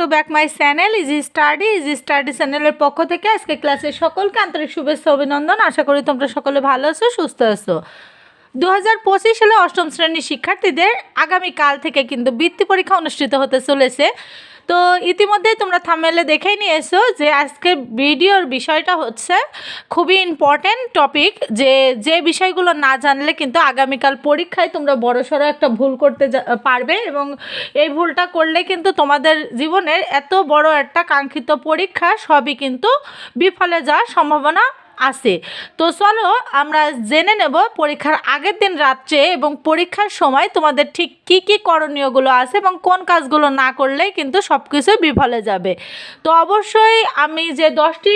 To back my channel easy study easy study চ্যানেলের পক্ষ থেকে আজকে ক্লাসের সকলকে আন্তরিক শুভেচ্ছা, অভিনন্দন। আশা করি তোমরা সকলে ভালো আছো, সুস্থ আছো। দু হাজার পঁচিশ সালে অষ্টম শ্রেণির শিক্ষার্থীদের আগামীকাল থেকে কিন্তু বৃত্তি পরীক্ষা অনুষ্ঠিত হতে চলেছে। তো ইতিমধ্যেই তোমরা থামেলে দেখেই নিয়েছো যে আজকে ভিডিওর বিষয়টা হচ্ছে খুবই ইম্পর্ট্যান্ট টপিক যে যে বিষয়গুলো না জানলে কিন্তু আগামীকাল পরীক্ষায় তোমরা বড়সড় একটা ভুল করতে পারবে এবং এই ভুলটা করলে কিন্তু তোমাদের জীবনের এত বড় একটা কাঙ্ক্ষিত পরীক্ষা সবই কিন্তু বিফলে যাওয়ার সম্ভাবনা আছে। তো চলো আমরা জেনে নেব পরীক্ষার আগের দিন রাত্রে এবং পরীক্ষার সময় তোমাদের ঠিক কি কি করণীয়গুলো আছে এবং কোন কাজগুলো না করলেই কিন্তু সব কিছু বিফলে যাবে। তো অবশ্যই আমি যে দশটি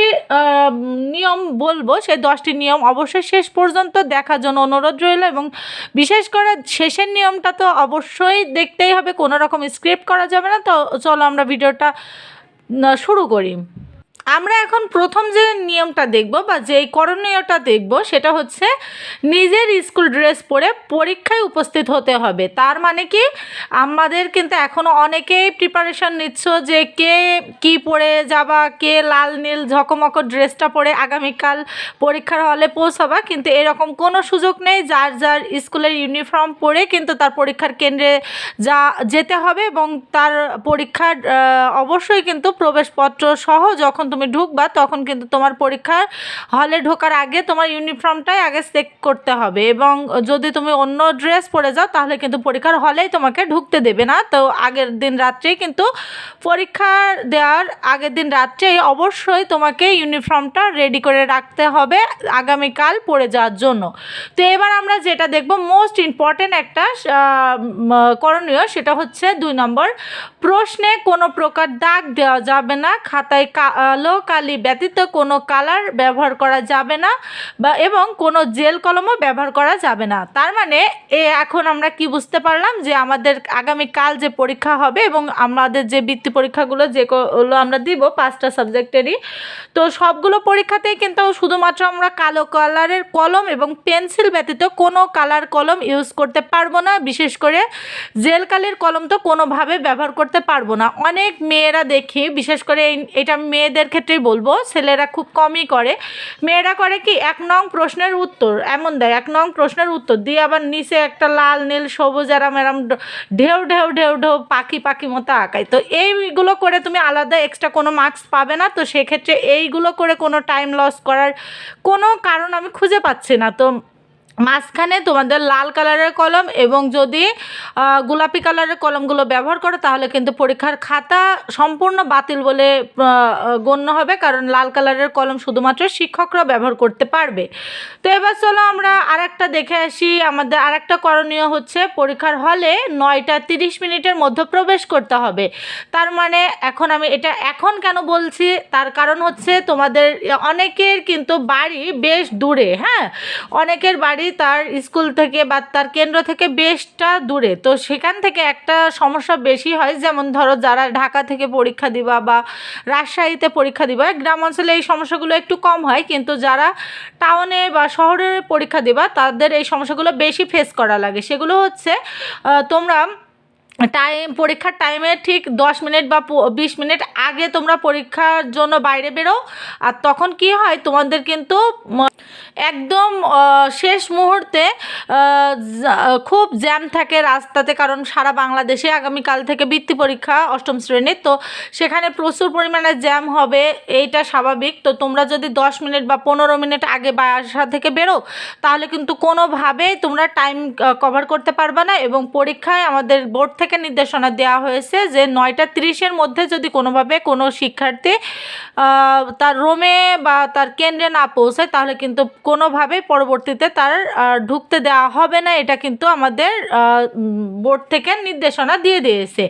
নিয়ম বলব, সেই দশটি নিয়ম অবশ্যই শেষ পর্যন্ত দেখার জন্য অনুরোধ রইল এবং বিশেষ করে শেষের নিয়মটা তো অবশ্যই দেখতেই হবে, কোনো রকম স্ক্রিপ্ট করা যাবে না। তো চলো আমরা ভিডিওটা শুরু করি। আমরা এখন প্রথম যে নিয়মটা দেখব বা যে করণীয়টা দেখব সেটা হচ্ছে নিজের স্কুল ড্রেস পরে পরীক্ষায় উপস্থিত হতে হবে। তার মানে কি? আমাদের কিন্তু এখনও অনেকেই প্রিপারেশন নিচ্ছ যে কে কি পরে যাবা, কে লাল, নীল, ঝকমক ড্রেসটা পরে আগামীকাল পরীক্ষার হলে পৌঁছাবা। কিন্তু এরকম কোনো সুযোগ নেই। যার যার স্কুলের ইউনিফর্ম পরে কিন্তু তার পরীক্ষার কেন্দ্রে যা, যেতে হবে এবং তার পরীক্ষার অবশ্যই কিন্তু প্রবেশপত্র সহ যখন তুমি ঢুকবা, তখন কিন্তু তোমার পরীক্ষার হলে ঢোকার আগে তোমার ইউনিফর্মটাই আগে চেক করতে হবে এবং যদি তুমি অন্য ড্রেস পরে যাও, তাহলে কিন্তু পরীক্ষার হলেই তোমাকে ঢুকতে দেবে না। তো আগের দিন রাত্রেই কিন্তু পরীক্ষা দেওয়ার আগের দিন রাত্রেই অবশ্যই তোমাকে ইউনিফর্মটা রেডি করে রাখতে হবে আগামীকাল পরে যাওয়ার জন্য। তো এবার আমরা যেটা দেখব মোস্ট ইম্পর্টেন্ট একটা করণীয় সেটা হচ্ছে দুই নম্বর, প্রশ্নে কোনো প্রকার দাগ দেওয়া যাবে না, খাতায় কালো কালি ব্যতীত কোনো কালার ব্যবহার করা যাবে না বা এবং কোনো জেল কলমও ব্যবহার করা যাবে না। তার মানে এ এখন আমরা কি বুঝতে পারলাম যে আমাদের আগামীকাল যে পরীক্ষা হবে এবং আমাদের যে বৃত্তি পরীক্ষাগুলো যেগুলো আমরা দিব পাঁচটা সাবজেক্টেরই, তো সবগুলো পরীক্ষাতেই কিন্তু শুধুমাত্র আমরা কালো কালারের কলম এবং পেন্সিল ব্যতীত কোনো কালার কলম ইউজ করতে পারব না। বিশেষ করে জেল কালির কলম তো কোনোভাবে ব্যবহার করতে পারব না। অনেক মেয়েরা দেখি, বিশেষ করে এটা মেয়েদের ক্ষেত্রেই বলব, ছেলেরা খুব কমই করে। মেয়েরা করে কি, এক নং প্রশ্নের উত্তর, এমন দেয়, এক নং প্রশ্নের উত্তর দিয়ে আবার নিচে একটা লাল, নীল, সবুজ, এরাম এরাম ঢেউ ঢেউ ঢেউ ঢেউ, পাখি পাখি মতো আঁকায়। তো এইগুলো করে তুমি আলাদা এক্সট্রা কোনো মার্কস পাবে না, তো সেক্ষেত্রে এইগুলো করে কোনো টাইম লস করার কোনো কারণ আমি খুঁজে পাচ্ছি না। তো মাঝখানে তোমাদের লাল কালারের কলম এবং যদি গোলাপি কালারের কলমগুলো ব্যবহার করো, তাহলে কিন্তু পরীক্ষার খাতা সম্পূর্ণ বাতিল বলে গণ্য হবে। কারণ লাল কালারের কলম শুধুমাত্র শিক্ষকরা ব্যবহার করতে পারবে। তো এবার চলো আমরা আরেকটা দেখে আসি। আমাদের আরেকটা করণীয় হচ্ছে, পরীক্ষার হলে নয়টা তিরিশ মিনিটের মধ্যে প্রবেশ করতে হবে। তার মানে এখন আমি এটা এখন কেন বলছি? তার কারণ হচ্ছে তোমাদের অনেকের কিন্তু বাড়ি বেশ দূরে হ্যাঁ? অনেকের বাড়ি তার স্কুল থেকে বা তার কেন্দ্র থেকে বেশটা দূরে। তো সেখান থেকে একটা সমস্যা বেশি হয়, যেমন ধরো যারা ঢাকা থেকে পরীক্ষা দিবা বা রাজশাহীতে পরীক্ষা দিবা গ্রাম অঞ্চলে এই সমস্যাগুলো একটু কম হয়, কিন্তু যারা টাউনে বা শহরে পরীক্ষা দিবা, তাদের এই সমস্যাগুলো বেশি ফেস করা লাগে। সেগুলো হচ্ছে তোমরা টাইম পরীক্ষার টাইমে ঠিক দশ মিনিট বা বিশ মিনিট আগে তোমরা পরীক্ষার জন্য বাইরে বেরো। আর তখন কি হয়, তোমাদের কিন্তু একদম শেষ মুহূর্তে খুব জ্যাম থাকে রাস্তাতে। কারণ সারা বাংলাদেশে আগামীকাল থেকে বৃত্তি পরীক্ষা অষ্টম শ্রেণির। তো সেখানে প্রচুর পরিমাণে জ্যাম হবে, এইটা স্বাভাবিক। তো তোমরা যদি দশ মিনিট বা পনেরো মিনিট আগে বাসা থেকে বেরো, তাহলে কিন্তু কোনোভাবেই তোমরা টাইম কভার করতে পারবে না। এবং পরীক্ষায় আমাদের বোর্ড থেকে নির্দেশনা দেওয়া হয়েছে যে নয়টা তিরিশের মধ্যে যদি কোনোভাবে কোনো শিক্ষার্থী তার রোমে বা তার কেন্দ্রে না পৌঁছায়, তাহলে কিন্তু কোনোভাবে পরবর্তীতে তার ঢুকতে দেওয়া হবে না। এটা কিন্তু আমাদের বোর্ড থেকে নির্দেশনা দিয়ে দিয়েছে।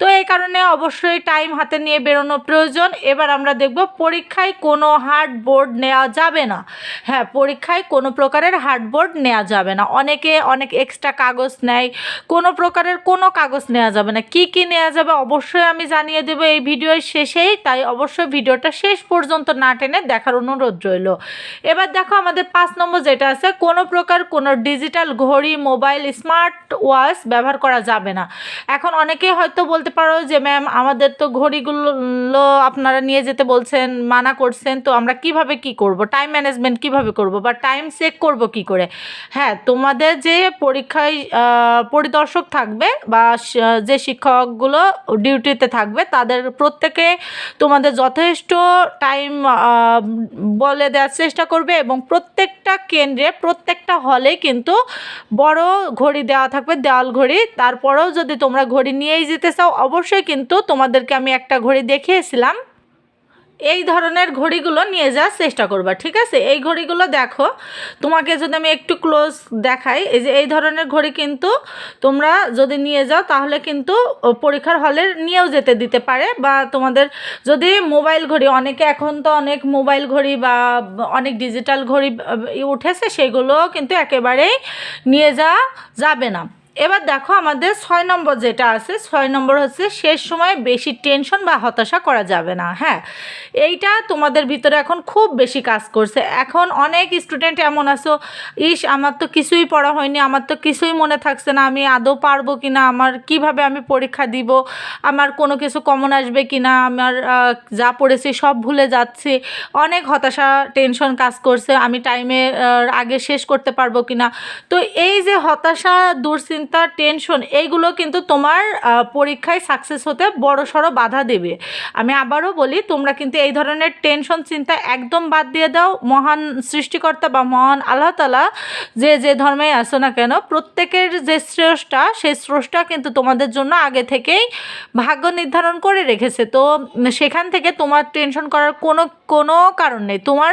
তো এই কারণে অবশ্যই টাইম হাতে নিয়ে বেরোনো প্রয়োজন। এবার আমরা দেখব পরীক্ষায় কোনো হার্ড বোর্ড নেওয়া যাবে না। হ্যাঁ পরীক্ষায় কোনো প্রকারের হার্ড বোর্ড নেওয়া যাবে না। অনেকে অনেক এক্সট্রা কাগজ নেয়, কোনো প্রকারের কোনো কাগজ কাগজ নেওয়া যাবে না। কি কি নেওয়া যাবে অবশ্যই আমি জানিয়ে দেবো এই ভিডিওর শেষেই। তাই অবশ্যই ভিডিওটা শেষ পর্যন্ত না টেনে দেখার অনুরোধ রইল। এবার দেখো আমাদের পাঁচ নম্বর যেটা আছে, কোনো প্রকার কোনো ডিজিটাল ঘড়ি, মোবাইল, স্মার্ট ওয়াচ ব্যবহার করা যাবে না। এখন অনেকেই হয়তো বলতে পারো যে, ম্যাম, আমাদের তো ঘড়িগুলো আপনারা নিয়ে যেতে বলছেন, মানা করছেন, তো আমরা কীভাবে কি করব? টাইম ম্যানেজমেন্ট কীভাবে করব? বা টাইম চেক করব কি করে? হ্যাঁ তোমাদের যে পরীক্ষায় পরিদর্শক থাকবে বা যে শিক্ষকগুলো ডিউটিতে থাকবে, তাদের প্রত্যেকে তোমাদের যথেষ্ট টাইম বলে দেওয়ার চেষ্টা করবে এবং প্রত্যেকটা কেন্দ্রে, প্রত্যেকটা হলে কিন্তু বড় ঘড়ি দেওয়া থাকবে, দেওয়াল ঘড়ি। তারপরেও যদি তোমরা ঘড়ি নিয়েই যেতে চাও, অবশ্যই কিন্তু তোমাদেরকে আমি একটা ঘড়ি দেখিয়েছিলাম। এই ধরনের ঘড়িগুলো নিয়ে যাওয়ার চেষ্টা করবা, ঠিক আছে? এই ঘড়িগুলো দেখো, তোমাকে যদি আমি একটু ক্লোজ দেখাই, এই যে এই ধরনের ঘড়ি কিন্তু তোমরা যদি নিয়ে যাও, তাহলে কিন্তু পরীক্ষার হলে নিয়েও যেতে দিতে পারে, বা তোমাদের যদি মোবাইল ঘড়ি, অনেকে এখন তো অনেক মোবাইল ঘড়ি বা অনেক ডিজিটাল ঘড়ি উঠেছে সেগুলো কিন্তু একেবারেই নিয়ে যাওয়া যাবে না। এবার দেখো আমাদের ছয় নম্বর যেটা আছে, ছয় নম্বর হচ্ছে শেষ সময়ে বেশি টেনশন বা হতাশা করা যাবে না হ্যাঁ। এইটা তোমাদের ভিতরে এখন খুব বেশি কাজ করছে। এখন অনেক স্টুডেন্ট এমন আছো, ইস, আমার তো কিছুই পড়া হয়নি, আমার তো কিছুই মনে থাকছে না, আমি আদৌ পারব কি না আমার কীভাবে আমি পরীক্ষা দিব, আমার কোনো কিছু কমন আসবে কি না আমার যা পড়েছি সব ভুলে যাচ্ছি। অনেক হতাশা টেনশন কাজ করছে, আমি টাইমে আগে শেষ করতে পারব কি না তো এই যে হতাশা দুশ্চিন্তা টেনশন এইগুলো কিন্তু তোমার পরীক্ষায় সাকসেস হতে বড় সড়ো বাধা দেবে। আমি আবারও বলি, তোমরা কিন্তু এই ধরনের টেনশন চিন্তা একদম বাদ দিয়ে দাও। মহান সৃষ্টিকর্তা বা মহান আল্লাহ তালা যে যে ধর্মে আসো না কেন, প্রত্যেকের যে স্রষ্টা, সেই স্রষ্টা কিন্তু তোমাদের জন্য আগে থেকেই ভাগ্য নির্ধারণ করে রেখেছে। তো সেখান থেকে তোমার টেনশন করার কোনো কোনো কারণ নেই। তোমার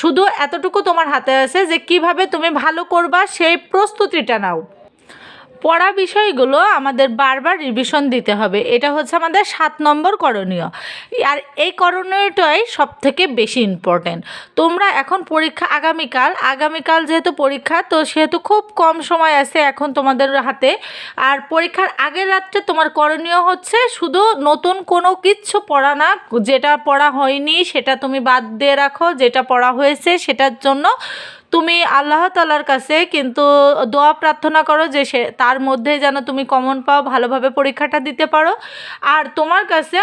শুধু এতটুকু তোমার হাতে আছে যে, কীভাবে তুমি ভালো করবা সেই প্রস্তুতিটা নাও। পড়া বিষয়গুলো আমাদের বারবার রিভিশন দিতে হবে। এটা হচ্ছে আমাদের সাত নম্বর করণীয়। আর এই করণীয়টাই সব থেকে বেশি ইম্পর্টেন্ট তোমরা এখন পরীক্ষা আগামীকাল আগামীকাল যেহেতু পরীক্ষা, তো সেহেতু খুব কম সময় আছে এখন তোমাদের হাতে। আর পরীক্ষার আগের রাত্রে তোমার করণীয় হচ্ছে শুধু নতুন কোনো কিচ্ছু পড়া না, যেটা পড়া হয়নি সেটা তুমি বাদ দিয়ে রাখো, যেটা পড়া হয়েছে সেটার জন্য তুমি আল্লাহ তালার কাছে কিন্তু দোয়া প্রার্থনা করো যে সে, তার মধ্যে যেন তুমি কমন পাও, ভালোভাবে পরীক্ষাটা দিতে পারো। আর তোমার কাছে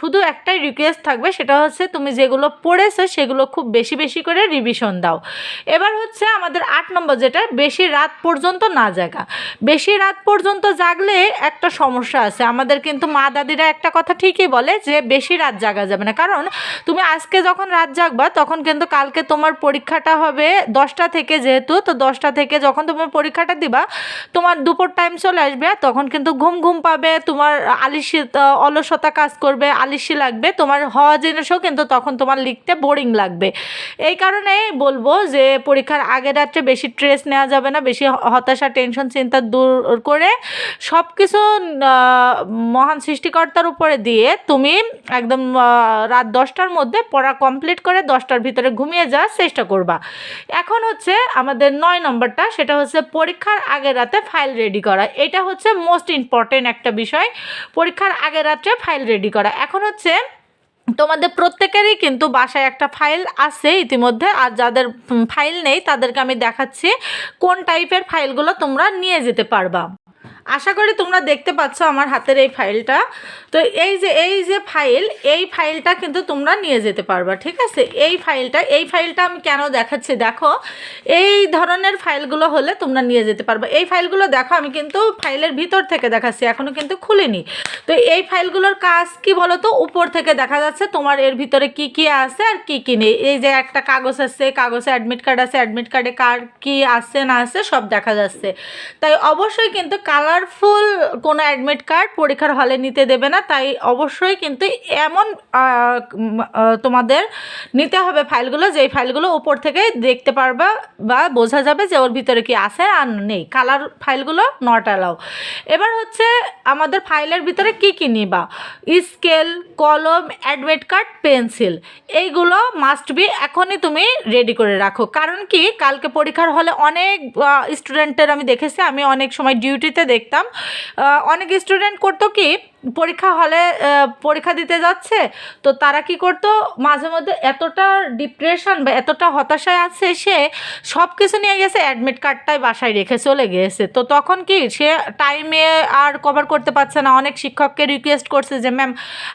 শুধু একটাই রিকোয়েস্ট থাকবে, সেটা হচ্ছে তুমি যেগুলো পড়েছো, সেগুলো খুব বেশি বেশি করে রিভিশন দাও। এবার হচ্ছে আমাদের আট নম্বর যেটা, বেশি রাত পর্যন্ত না জাগা। বেশি রাত পর্যন্ত জাগলে একটা সমস্যা আছে। আমাদের কিন্তু মা দাদিরা একটা কথা ঠিকই বলে যে, বেশি রাত জাগা যাবে না। কারণ তুমি আজকে যখন রাত জাগবা, তখন কিন্তু কালকে তোমার পরীক্ষাটা হবে দশটা থেকে যেহেতু, তো দশটা থেকে যখন তোমার পরীক্ষাটা দিবা, তোমার দুপুর টাইম চলে আসবে, তখন কিন্তু ঘুম ঘুম পাবে, তোমার আলিসি অলসতা কাজ করবে আলিসি লাগবে, তোমার হওয়া জিনিসও কিন্তু তখন তোমার লিখতে বোরিং লাগবে। এই কারণেই বলব যে পরীক্ষার আগে রাত্রে বেশি স্ট্রেস নেওয়া যাবে না, বেশি হতাশা টেনশন চিন্তা দূর করে সব কিছু মহান সৃষ্টিকর্তার উপরে দিয়ে তুমি একদম রাত দশটার মধ্যে পড়া কমপ্লিট করে দশটার ভিতরে ঘুমিয়ে যাওয়ার চেষ্টা করবা। এখন হচ্ছে আমাদের নয় নম্বরটা, সেটা হচ্ছে পরীক্ষার আগের রাতে ফাইল রেডি করা। এটা হচ্ছে মোস্ট ইম্পর্টেন্ট একটা বিষয়, পরীক্ষার আগের রাত্রে ফাইল রেডি করা। এখন হচ্ছে তোমাদের প্রত্যেকেরই কিন্তু বাসায় একটা ফাইল আছে ইতিমধ্যে, আর যাদের ফাইল নেই তাদেরকে আমি দেখাচ্ছি কোন টাইপের ফাইলগুলো তোমরা নিয়ে যেতে পারবা। আশা করি তোমরা দেখতে পাচ্ছ আমার হাতের এই ফাইলটা। তো এই যে এই যে ফাইল, এই ফাইলটা কিন্তু তোমরা নিয়ে যেতে পারবা, ঠিক আছে? এই ফাইলটা এই ফাইলটা আমি কেন দেখাচ্ছি? দেখো, এই ধরনের ফাইলগুলো হলে তোমরা নিয়ে যেতে পারবে। এই ফাইলগুলো দেখো, আমি কিন্তু ফাইলের ভিতর থেকে দেখাচ্ছি এখনও কিন্তু খুলিনি। তো এই ফাইলগুলোর কাজ কি বলো তো উপর থেকে দেখা যাচ্ছে তোমার এর ভিতরে কি কি আছে আর কি কি নেই। এই যে একটা কাগজ আছে, কাগজে অ্যাডমিট কার্ড আছে অ্যাডমিট কার্ডে কার কি আছে না আছে সব দেখা যাচ্ছে। তাই অবশ্যই কিন্তু কালারফুল কোনো অ্যাডমিট কার্ড পরীক্ষার হলে নিতে দেবে না, তাই অবশ্যই কিন্তু এমন তোমাদের নিতে হবে ফাইলগুলো, যেই ফাইলগুলো ওপর থেকে দেখতে পারবা বা বোঝা যাবে যে ওর ভিতরে কি আছে আর নেই। কালার ফাইলগুলো নট অ্যালাউ এবার হচ্ছে আমাদের ফাইলের ভিতরে কি কী নিবা? স্কেল কলম অ্যাডমিট কার্ড পেন্সিল এইগুলো মাস্ট বি এখনই তুমি রেডি করে রাখো। কারণ কি? কালকে পরীক্ষার হলে অনেক স্টুডেন্টের আমি দেখেছি, আমি অনেক সময় ডিউটিতে দেখি দেখতাম। অনেক স্টুডেন্ট করতো কি পরীক্ষা হলে পরীক্ষা দিতে যাচ্ছে, তো তারা কি করতো? মাঝে মধ্যে এতটা ডিপ্রেশন বা এতটা হতাশায় আছে সে সব কিছু নিয়ে গেছে অ্যাডমিট কার্ডটাই বাসায় রেখে চলে গিয়েছে। তো তখন কি সে টাইমে আর কভার করতে পারছে না? অনেক শিক্ষককে রিকোয়েস্ট করছে যে ম্যাম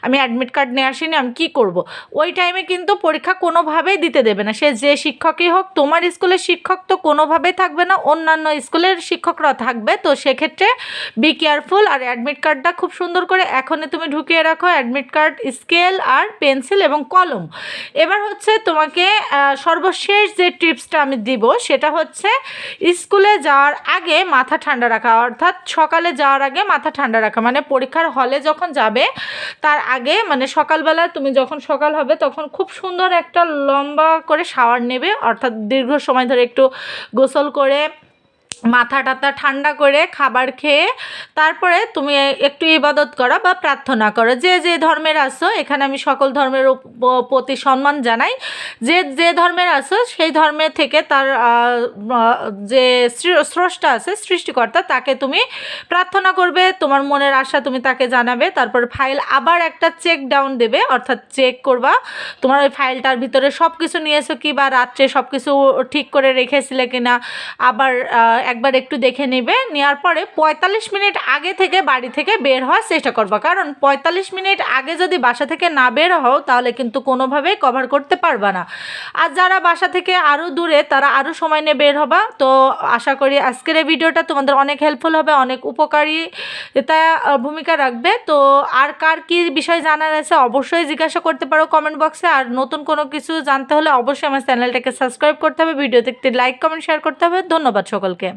আমি অ্যাডমিট কার্ড নিয়ে আসিনি, আমি কী করব? ওই টাইমে কিন্তু পরীক্ষা কোনোভাবেই দিতে দেবে না। সে যে শিক্ষকই হোক, তোমার স্কুলের শিক্ষক তো কোনোভাবেই থাকবে না, অন্যান্য স্কুলের শিক্ষকরা থাকবে। তো সেক্ষেত্রে বি কেয়ারফুল আর অ্যাডমিট কার্ডটা খুব সুন্দর করে এখনই তুমি ঢুকিয়ে রাখো অ্যাডমিট কার্ড স্কেল আর পেন্সিল এবং কলম। এবার হচ্ছে তোমাকে সর্বশেষ যে টিপসটা আমি দিব সেটা হচ্ছে স্কুলে যাওয়ার আগে মাথা ঠান্ডা রাখা, অর্থাৎ সকালে যাওয়ার আগে মাথা ঠান্ডা রাখা। মানে পরীক্ষার হলে যখন যাবে, তার আগে মানে সকালবেলা তুমি যখন সকাল হবে তখন খুব সুন্দর একটা লম্বা করে শাওয়ার নেবে, অর্থাৎ দীর্ঘ সময় ধরে একটু গোসল করে মাথা টাথা ঠান্ডা করে খাবার খেয়ে তারপরে তুমি একটু ইবাদত করা বা প্রার্থনা করো। যে যে ধর্মের আসো এখানে আমি সকল ধর্মের প্রতি সম্মান জানাই। যে যে ধর্মের আসো সেই ধর্মের থেকে তার যে স্রষ্টা আছে, সৃষ্টিকর্তা, তাকে তুমি প্রার্থনা করবে। তোমার মনের আশা তুমি তাকে জানাবে। তারপর ফাইল আবার একটা চেক ডাউন দেবে, অর্থাৎ চেক করবা, তোমার ওই ফাইলটার ভিতরে সব কিছু নিয়েছো কি বা রাত্রে সব কিছু ঠিক করে রেখেছিলে কিনা? আবার একবার একটু দেখে নেবে নেওয়ার পরে পঁয়তাল্লিশ মিনিট আগে থেকে বাড়ি থেকে বের হওয়ার চেষ্টা করবা। কারণ পঁয়তাল্লিশ মিনিট আগে যদি বাসা থেকে না বের হও, তাহলে কিন্তু কোনোভাবেই কভার করতে পারবা না। আর যারা বাসা থেকে আরও দূরে, তারা আরও সময় নিয়ে বের হবা। তো আশা করি আজকের এই ভিডিওটা তোমাদের অনেক হেল্পফুল হবে, অনেক উপকারী এটা ভূমিকা রাখবে। তো আর কার কি বিষয় জানার আছে, অবশ্যই জিজ্ঞাসা করতে পারো কমেন্ট বক্সে আর নতুন কোনো কিছু জানতে হলে অবশ্যই আমার চ্যানেলটাকে সাবস্ক্রাইব করতে হবে। ভিডিওতে একটি লাইক কমেন্ট শেয়ার করতে হবে। ধন্যবাদ সকলকে।